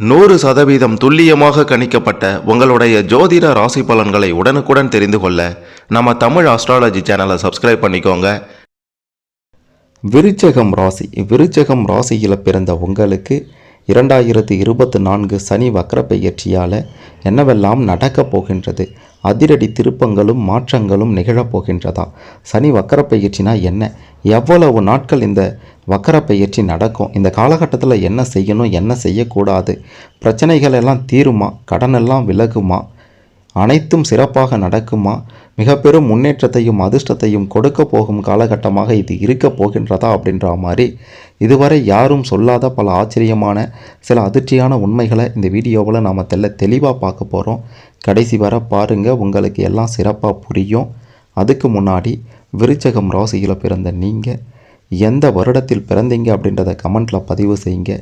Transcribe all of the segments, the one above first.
நூறு சதவீதம் துல்லியமாக கணிக்கப்பட்ட உங்களுடைய ஜோதிட ராசி பலன்களை உடனுக்குடன் தெரிந்து கொள்ள நம்ம தமிழ் ஆஸ்ட்ராலஜி சேனலை சப்ஸ்கிரைப் பண்ணிக்கோங்க. விருச்சகம் ராசி விருச்சகம் ராசியில் பிறந்த உங்களுக்கு இரண்டாயிரத்தி இருபத்தி நான்கு சனி வக்ர பெயர்ச்சியால் என்னவெல்லாம் நடக்கப் போகின்றது? அதிரடி திருப்பங்களும் மாற்றங்களும் நிகழப் போகின்றதா? சனி வக்கர பயிற்சினா என்ன? எவ்வளவு நாட்கள் இந்த வக்கர பயிற்சி நடக்கும்? இந்த காலகட்டத்தில் என்ன செய்யணும்? என்ன செய்யக்கூடாது? பிரச்சனைகள் எல்லாம் தீருமா? கடனெல்லாம் விலகுமா? அனைத்தும் சிறப்பாக நடக்குமா? மிக பெரும் முன்னேற்றத்தையும் அதிர்ஷ்டத்தையும் கொடுக்க போகும் காலகட்டமாக இது இருக்க போகின்றதா அப்படின்ற மாதிரி இதுவரை யாரும் சொல்லாத பல ஆச்சரியமான சில அதிர்ச்சியான உண்மைகளை இந்த வீடியோவில் நாம் தெல்ல தெளிவாக பார்க்க போகிறோம் கடைசி வர பாருங்கள் உங்களுக்கு எல்லாம் சிறப்பாக புரியும். அதுக்கு முன்னாடி விருச்சகம் ராசியில் பிறந்த நீங்கள் எந்த வருடத்தில் பிறந்தீங்க அப்படின்றத கமெண்ட்டில் பதிவு செய்யுங்க.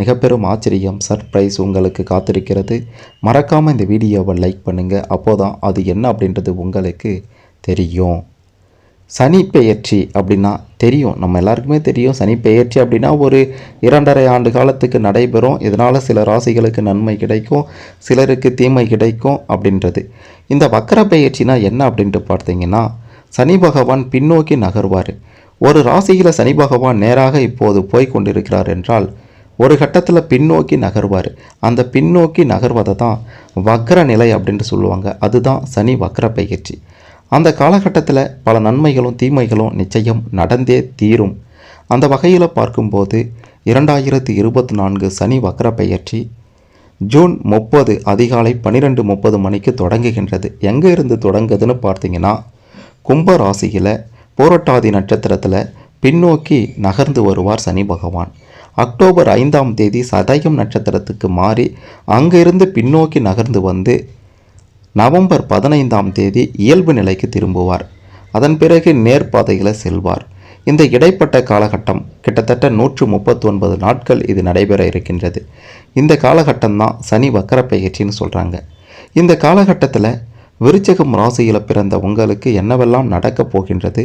மிக பெரும் ஆச்சரியம் சர்ப்ரைஸ் உங்களுக்கு காத்திருக்கிறது. மறக்காமல் இந்த வீடியோவை லைக் பண்ணுங்கள் அப்போதான் அது என்ன அப்படின்றது உங்களுக்கு தெரியும். சனி பெயர்ச்சி அப்படின்னா தெரியும். நம்ம எல்லாருக்குமே தெரியும். சனி பெயர்ச்சி அப்படின்னா ஒரு இரண்டரை ஆண்டு காலத்துக்கு நடைபெறும். இதனால் சில ராசிகளுக்கு நன்மை கிடைக்கும். சிலருக்கு தீமை கிடைக்கும் அப்படின்றது. இந்த வக்கர பெயர்ச்சினா என்ன அப்படின்ட்டு பார்த்தீங்கன்னா சனி பகவான் பின்னோக்கி நகர்வார். ஒரு ராசியில் சனி பகவான் நேராக இப்போது போய் கொண்டிருக்கிறார் என்றால் ஒரு கட்டத்தில் பின்னோக்கி நகர்வார். அந்த பின்னோக்கி நகர்வதை தான் வக்ர நிலை அப்படின்ட்டு சொல்லுவாங்க. அதுதான் சனி வக்ர பயிற்சி. அந்த காலகட்டத்தில் பல நன்மைகளும் தீமைகளும் நிச்சயம் நடந்தே தீரும். அந்த வகையில் பார்க்கும்போது இரண்டாயிரத்தி இருபத்தி நான்கு சனி வக்ர பயிற்சி ஜூன் முப்பது அதிகாலை பன்னிரெண்டு முப்பது மணிக்கு தொடங்குகின்றது. எங்கே இருந்து தொடங்குதுன்னு பார்த்தீங்கன்னா கும்ப ராசியில் போரட்டாதி நட்சத்திரத்தில் பின்னோக்கி நகர்ந்து வருவார் சனி பகவான். அக்டோபர் ஐந்தாம் தேதி சதயம் நட்சத்திரத்துக்கு மாறி அங்கிருந்து பின்னோக்கி நகர்ந்து வந்து நவம்பர் பதினைந்தாம் தேதி இயல்பு நிலைக்கு திரும்புவார். அதன் பிறகு நேர்பாதையில் செல்வார். இந்த இடைப்பட்ட காலகட்டம் கிட்டத்தட்ட நூற்று முப்பத்தி ஒன்பது நாட்கள் இது நடைபெற இருக்கின்றது. இந்த காலகட்டம்தான் சனி வக்கர பயிற்சின்னு சொல்கிறாங்க இந்த காலகட்டத்தில் விருச்சகம் ராசியில் பிறந்த உங்களுக்கு என்னவெல்லாம் நடக்கப் போகின்றது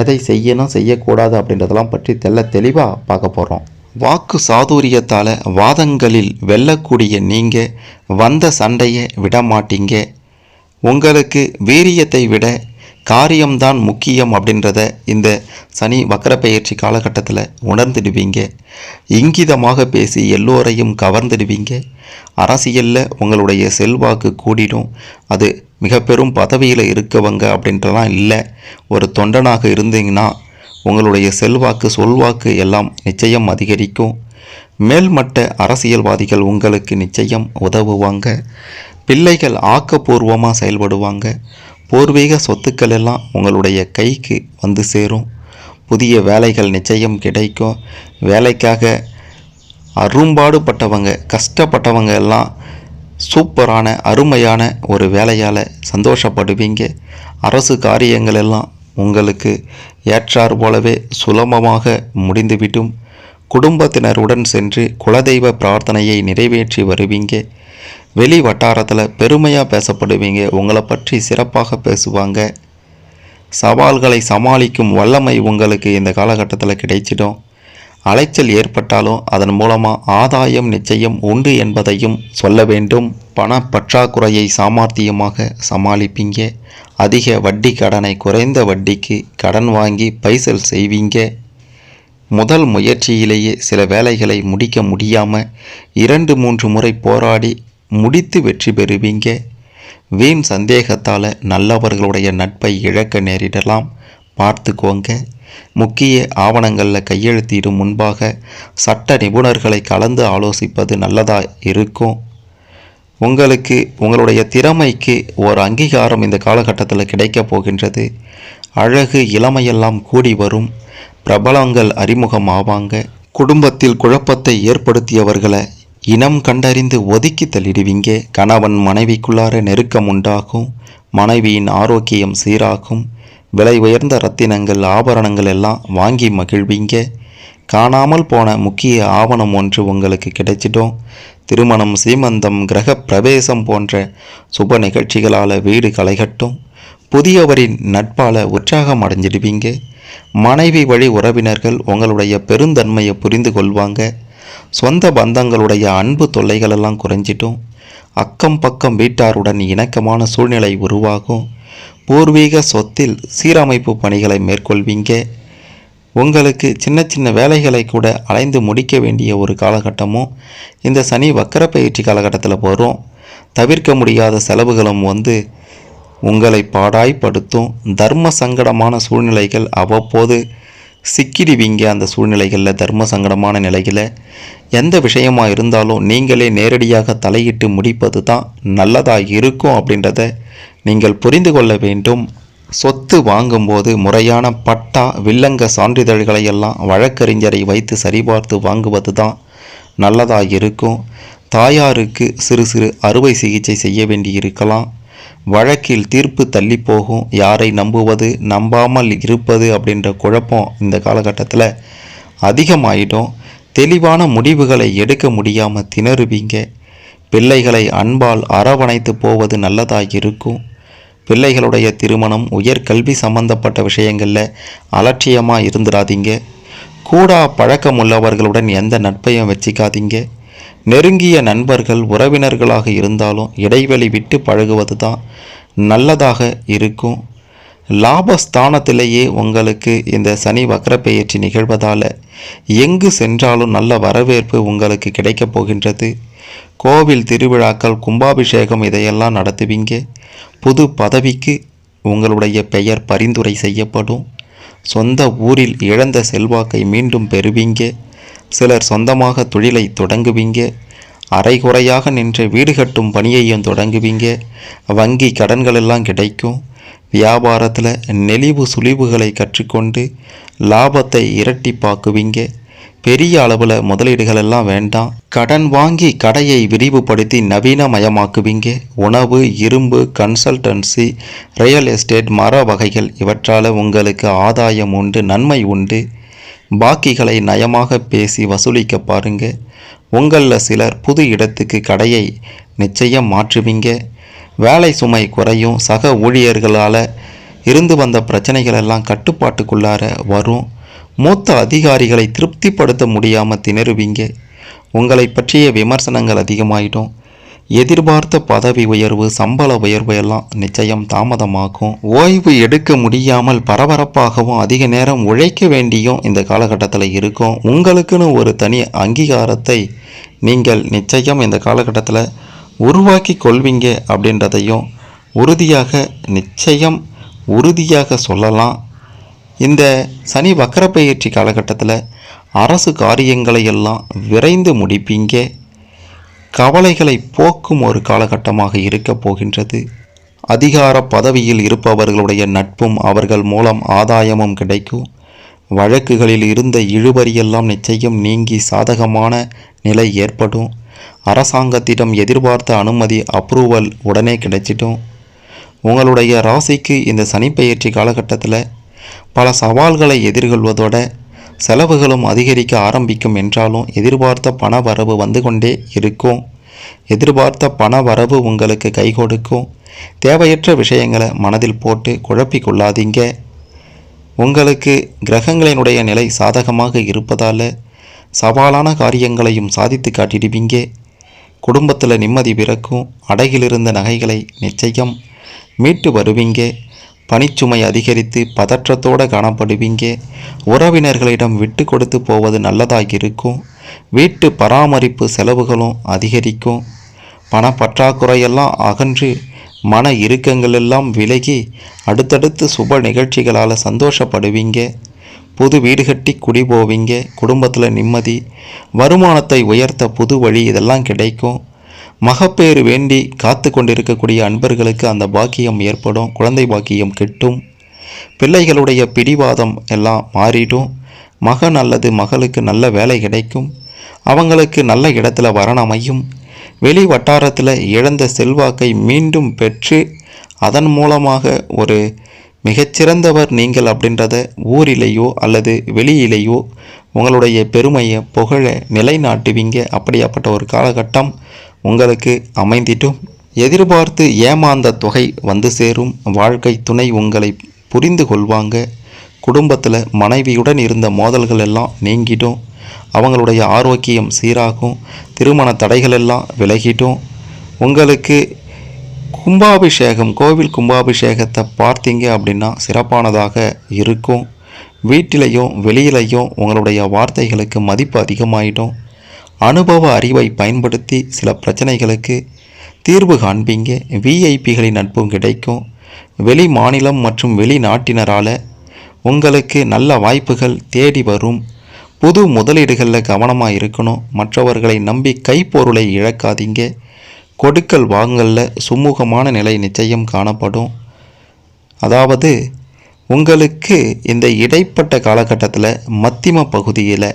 எதை செய்யணும் செய்யக்கூடாது அப்படின்றதெல்லாம் பற்றி தெல்ல தெளிவாக பார்க்க போகிறோம் வாக்கு சாதுரியத்தால் வாதங்களில் வெல்லக்கூடிய நீங்கள் வந்த சண்டையை விட மாட்டீங்க உங்களுக்கு வீரியத்தை விட காரியம்தான் முக்கியம் அப்படின்றத இந்த சனி வக்கரப்பெயர்ச்சி காலகட்டத்தில் உணர்ந்துடுவீங்க. இங்கிதமாக பேசி எல்லோரையும் கவர்ந்துடுவீங்க. அரசியலில் உங்களுடைய செல்வாக்கு கூடிடும். அது மிக பெரும் பதவியில் இருக்கவங்க அப்படின்றலாம் இல்லை. ஒரு தொண்டனாக இருந்தீங்கன்னா உங்களுடைய செல்வாக்கு சொல்வாக்கு எல்லாம் நிச்சயம் அதிகரிக்கும். மேல்மட்ட அரசியல்வாதிகள் உங்களுக்கு நிச்சயம் உதவுவாங்க. பிள்ளைகள் ஆக்கப்பூர்வமாக செயல்படுவாங்க. பூர்வீக சொத்துக்கள் எல்லாம் உங்களுடைய கைக்கு வந்து சேரும். புதிய வேலைகள் நிச்சயம் கிடைக்கும். வேலைக்காக அரும்பாடுபட்டவங்க கஷ்டப்பட்டவங்க எல்லாம் சூப்பரான அருமையான ஒரு வேலையால் சந்தோஷப்படுவீங்க. அரசு காரியங்கள் எல்லாம் உங்களுக்கு ஏற்றார் போலவே சுலபமாக முடிந்துவிடும். குடும்பத்தினருடன் சென்று குலதெய்வ பிரார்த்தனையை நிறைவேற்றி வருவீங்க. வெளி வட்டாரத்தில் பெருமையாக பேசப்படுவீங்க. உங்களை பற்றி சிறப்பாக பேசுவாங்க. சவால்களை சமாளிக்கும் வல்லமை உங்களுக்கு இந்த காலகட்டத்தில் கிடைச்சிடும். அலைச்சல் ஏற்பட்டாலும் அதன் மூலமாக ஆதாயம் நிச்சயம் உண்டு என்பதையும் சொல்ல வேண்டும். பண பற்றாக்குறையை சாமர்த்தியமாக சமாளிப்பீங்க. அதிக வட்டி கடனை குறைந்த வட்டிக்கு கடன் வாங்கி பைசல் செய்வீங்க. முதல் முயற்சியிலேயே சில வேலைகளை முடிக்க முடியாமல் இரண்டு மூன்று முறை போராடி முடித்து வெற்றி பெறுவீங்க. வீண் சந்தேகத்தால் நல்லவர்களுடைய நட்பை இழக்க நேரிடலாம். பார்த்துக்கோங்க. முக்கிய ஆவணங்களில் கையெழுத்திடும் முன்பாக சட்ட நிபுணர்களை கலந்து ஆலோசிப்பது நல்லதாக இருக்கும். உங்களுக்கு உங்களுடைய திறமைக்கு ஒரு அங்கீகாரம் இந்த காலகட்டத்தில் கிடைக்கப் போகின்றது. அழகு இளமையெல்லாம் கூடி வரும். பிரபலங்கள் அறிமுகம் ஆவாங்க. குடும்பத்தில் குழப்பத்தை ஏற்படுத்தியவர்களை இனம் கண்டறிந்து ஒதுக்கி தள்ளிடுவீங்க. கணவன் மனைவிக்குள்ளார நெருக்கம் உண்டாகும். மனைவியின் ஆரோக்கியம் சீராகும். விலை உயர்ந்த ரத்தினங்கள் ஆபரணங்கள் எல்லாம் வாங்கி மகிழ்வீங்க. காணாமல் போன முக்கிய ஆவணம் ஒன்று உங்களுக்கு கிடைச்சிடும். திருமணம் சீமந்தம் கிரக பிரவேசம் போன்ற சுப நிகழ்ச்சிகளால் வீடு களைகட்டும். புதியவரின் நட்பால் உற்சாகம் அடைஞ்சிடுவீங்க. மனைவி வழி உறவினர்கள் உங்களுடைய பெருந்தன்மையை புரிந்து கொள்வாங்க. சொந்த பந்தங்களுடைய அன்பு தொல்லைகள் எல்லாம் குறைஞ்சிட்டும் அக்கம் பக்கம் வீட்டாருடன் இணக்கமான சூழ்நிலை உருவாகும். பூர்வீக சொத்தில் சீரமைப்பு பணிகளை மேற்கொள்வீங்க. உங்களுக்கு சின்ன சின்ன வேலைகளை கூட அலைந்து முடிக்க வேண்டிய ஒரு காலகட்டமும் இந்த சனி வக்கர பயிற்சி காலகட்டத்தில் வரும் தவிர்க்க முடியாத செலவுகளும் வந்து உங்களை பாடாய்ப்படுத்தும். தர்ம சங்கடமான சூழ்நிலைகள் அவ்வப்போது சிக்கிடுவீங்க அந்த சூழ்நிலைகளில் தர்ம சங்கடமான நிலையில் எந்த விஷயமாக இருந்தாலும் நீங்களே நேரடியாக தலையிட்டு முடிப்பது தான் நல்லதாக இருக்கும் அப்படின்றத நீங்கள் புரிந்து கொள்ள வேண்டும். சொத்து வாங்கும்போது முறையான பட்டா வில்லங்க சான்றிதழ்களை எல்லாம் வழக்கறிஞரை வைத்து சரிபார்த்து வாங்குவது தான் நல்லதாக இருக்கும். தாயாருக்கு சிறு சிறு அறுவை சிகிச்சை செய்ய வேண்டியிருக்கலாம். வழக்கில் தீர்ப்பு தள்ளி போகும் யாரை நம்புவது நம்பாமல் இருப்பது அப்படின்ற குழப்பம் இந்த காலகட்டத்தில் அதிகமாயிடும். தெளிவான முடிவுகளை எடுக்க முடியாமல் திணறுவீங்க. பிள்ளைகளை அன்பால் அரவணைத்து போவது நல்லதாக இருக்கும். பிள்ளைகளுடைய திருமணம் உயர்கல்வி சம்பந்தப்பட்ட விஷயங்களில் அலட்சியமாக இருந்துடாதீங்க. கூடா பழக்கமுள்ளவர்களுடன் எந்த நட்பையும் வச்சிக்காதீங்க. நெருங்கிய நண்பர்கள் உறவினர்களாக இருந்தாலும் இடைவெளி விட்டு பழகுவது தான் நல்லதாக இருக்கும். லாபஸ்தானத்திலேயே உங்களுக்கு இந்த சனி வக்கரப்பெயர்ச்சி நிகழ்வதால் எங்கு சென்றாலும் நல்ல வரவேற்பு உங்களுக்கு கிடைக்கப் போகின்றது. கோவில் திருவிழாக்கள் கும்பாபிஷேகம் இதையெல்லாம் நடத்துவீங்க. புது பதவிக்கு உங்களுடைய பெயர் பரிந்துரை செய்யப்படும். சொந்த ஊரில் இழந்த செல்வாக்கை மீண்டும் பெறுவீங்க. சிலர் சொந்தமாக தொழிலை தொடங்குவீங்க. அரைகுறையாக நின்ற வீடு கட்டும் பணியையும் தொடங்குவீங்க. வங்கி கடன்கள் எல்லாம் கிடைக்கும். வியாபாரத்தில் நெளிவு சுழிவுகளை கற்றுக்கொண்டு லாபத்தை இரட்டிப்பாக்குவீங்க. பெரிய அளவில் முதலீடுகள் எல்லாம் வேண்டாம். கடன் வாங்கி கடையை விரிவுபடுத்தி நவீனமயமாக்குவீங்க. உணவு இரும்பு கன்சல்டன்சி ரியல் எஸ்டேட் மர வகைகள் இவற்றால் உங்களுக்கு ஆதாயம் உண்டு நன்மை உண்டு. பாக்கிகளை நயமாக பேசி வசூலிக்க பாருங்க. உங்களில் சிலர் புது இடத்துக்கு கடையை நிச்சயம் மாற்றுவீங்க. வேலை சுமை குறையும். சக ஊழியர்களால் இருந்து வந்த பிரச்சனைகள் எல்லாம் கட்டுப்பாட்டுக்குள்ளார வரும். மூத்த அதிகாரிகளை திருப்திப்படுத்த முடியாமல் திணறுவீங்க. உங்களை பற்றிய விமர்சனங்கள் அதிகமாயிடும். எதிர்பார்த்த பதவி உயர்வு சம்பள உயர்வு எல்லாம் நிச்சயம் தாமதமாகும். ஓய்வு எடுக்க முடியாமல் பரபரப்பாகவும் அதிக நேரம் உழைக்க வேண்டியும் இந்த காலகட்டத்தில் இருக்கும். உங்களுக்குன்னு ஒரு தனி அங்கீகாரத்தை நீங்கள் நிச்சயம் இந்த காலகட்டத்தில் உருவாக்கி கொள்வீங்க அப்படின்றதையும் உறுதியாக நிச்சயம் உறுதியாக சொல்லலாம். இந்த சனி வக்கரப்பயிற்சி காலகட்டத்தில் அரசு காரியங்களை எல்லாம் விரைந்து முடிப்பீங்க. கவலைகளை போக்கும் ஒரு காலகட்டமாக இருக்கப் போகின்றது. அதிகார பதவியில் இருப்பவர்களுடைய நட்பும் அவர்கள் மூலம் ஆதாயமும் கிடைக்கும். வழக்குகளில் இருந்த இழுபறியெல்லாம் நிச்சயம் நீங்கி சாதகமான நிலை ஏற்படும். அரசாங்கத்திடம் எதிர்பார்த்த அனுமதி அப்ரூவல் உடனே கிடைச்சிட்டும் உங்களுடைய ராசிக்கு இந்த சனிப்பெயர்ச்சி காலகட்டத்தில் பல சவால்களை எதிர்கொள்வதோட செலவுகளும் அதிகரிக்க ஆரம்பிக்கும் என்றாலும் எதிர்பார்த்த பண வரவு வந்து கொண்டே இருக்கும். எதிர்பார்த்த பண வரவு உங்களுக்கு கை கொடுக்கும். தேவையற்ற விஷயங்களை மனதில் போட்டு குழப்பிக்கொள்ளாதீங்க உங்களுக்கு கிரகங்களினுடைய நிலை சாதகமாக இருப்பதால் சவாலான காரியங்களையும் சாதித்து காட்டிடுவீங்க. குடும்பத்தில் நிம்மதி பிறக்கும். அடகிலிருந்த நகைகளை நிச்சயம் மீட்டு வருவீங்க. பணிச்சுமை அதிகரித்து பதற்றத்தோடு காணப்படுவீங்க. உறவினர்களிடம் விட்டு கொடுத்து போவது நல்லதாக இருக்கும் வீட்டு பராமரிப்பு செலவுகளும் அதிகரிக்கும். பணப்பற்றாக்குறையெல்லாம் அகன்று மன இறுக்கங்கள் எல்லாம் விலகி அடுத்தடுத்து சுப நிகழ்ச்சிகளால் சந்தோஷப்படுவீங்க. புது வீடு கட்டி குடி போவீங்க. குடும்பத்தில் நிம்மதி. வருமானத்தை உயர்த்த புது வழி இதெல்லாம் கிடைக்கும். மகப்பேறு வேண்டி காத்து கொண்டிருக்கக்கூடிய அன்பர்களுக்கு அந்த பாக்கியம் ஏற்படும் குழந்தை பாக்கியம் கிட்டும். பிள்ளைகளுடைய பிடிவாதம் எல்லாம் மாறிடும். மகன் அல்லது மகளுக்கு நல்ல வேலை கிடைக்கும். அவங்களுக்கு நல்ல இடத்துல வரணமையும் வெளி வட்டாரத்தில் இழந்த செல்வாக்கை மீண்டும் பெற்று அதன் மூலமாக ஒரு மிகச்சிறந்தவர் நீங்கள் அப்படின்றத ஊரிலேயோ அல்லது வெளியிலேயோ உங்களுடைய பெருமையை புகழ நிலைநாட்டுவீங்க. அப்படியாப்பட்ட ஒரு காலகட்டம் உங்களுக்கு அமைந்திட்டும் எதிர்பார்த்து ஏமாந்த தொகை வந்து சேரும். வாழ்க்கை துணை உங்களை புரிந்து கொள்வாங்க. குடும்பத்தில் மனைவியுடன் இருந்த மோதல்கள் எல்லாம் நீங்கிட்டும் அவங்களுடைய ஆரோக்கியம் சீராகும். திருமண தடைகள் எல்லாம் விலகிட்டும் உங்களுக்கு கும்பாபிஷேகம் கோவில் கும்பாபிஷேகத்தை பார்த்தீங்க அப்படின்னா சிறப்பானதாக இருக்கும். வீட்டிலையும் வெளியிலையும் உங்களுடைய வார்த்தைகளுக்கு மதிப்பு அதிகமாயிடும். அனுபவ அறிவை பயன்படுத்தி சில பிரச்சனைகளுக்கு தீர்வு காண்பீங்க. விஐபிகளின் நட்பும் கிடைக்கும். வெளி மாநிலம் மற்றும் வெளிநாட்டினரால் உங்களுக்கு நல்ல வாய்ப்புகள் தேடி வரும். புது முதலீடுகளில் கவனமாக இருக்கணும். மற்றவர்களை நம்பி கைப்பொருளை இழக்காதீங்க. கொடுக்கல் வாங்கலில் சுமூகமான நிலை நிச்சயம் காணப்படும். அதாவது உங்களுக்கு இந்த இடைப்பட்ட காலகட்டத்தில் மத்திம பகுதியில்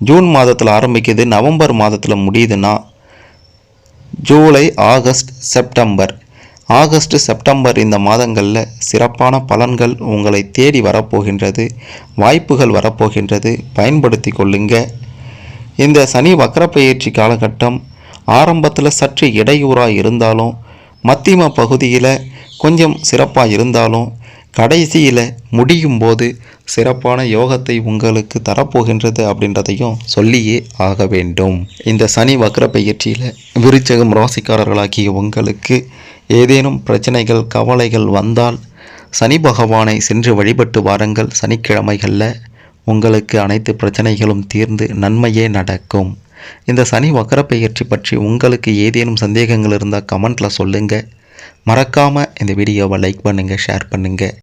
ஜூன் மாதத்தில் ஆரம்பிக்குது நவம்பர் மாதத்தில் முடியுதுன்னா July August September. August September இந்த மாதங்களில் சிறப்பான பலன்கள் உங்களை தேடி வரப்போகின்றது வாய்ப்புகள் வரப்போகின்றது. பயன்படுத்தி கொள்ளுங்க. இந்த சனி வக்கரப்பயிற்சி காலகட்டம் ஆரம்பத்தில் சற்று இடையூறாக இருந்தாலும் மத்தியம பகுதியில் கொஞ்சம் சிறப்பாக இருந்தாலும் கடைசியில் முடியும் போது சிறப்பான யோகத்தை உங்களுக்கு தரப்போகின்றது அப்படின்றதையும் சொல்லியே ஆக வேண்டும். இந்த சனி வக்ர பயிற்சியில் விருச்சகம் ராசிக்காரர்களாகிய உங்களுக்கு ஏதேனும் பிரச்சனைகள் கவலைகள் வந்தால் சனி பகவானை சென்று வழிபட்டு வாருங்கள். சனிக்கிழமைகளில் உங்களுக்கு அனைத்து பிரச்சனைகளும் தீர்ந்து நன்மையே நடக்கும். இந்த சனி வக்கர பெயர்ச்சி பற்றி உங்களுக்கு ஏதேனும் சந்தேகங்கள் இருந்தால் கமெண்ட்டில் சொல்லுங்கள் மறக்காமல் இந்த வீடியோவை லைக் பண்ணுங்கள் ஷேர் பண்ணுங்கள்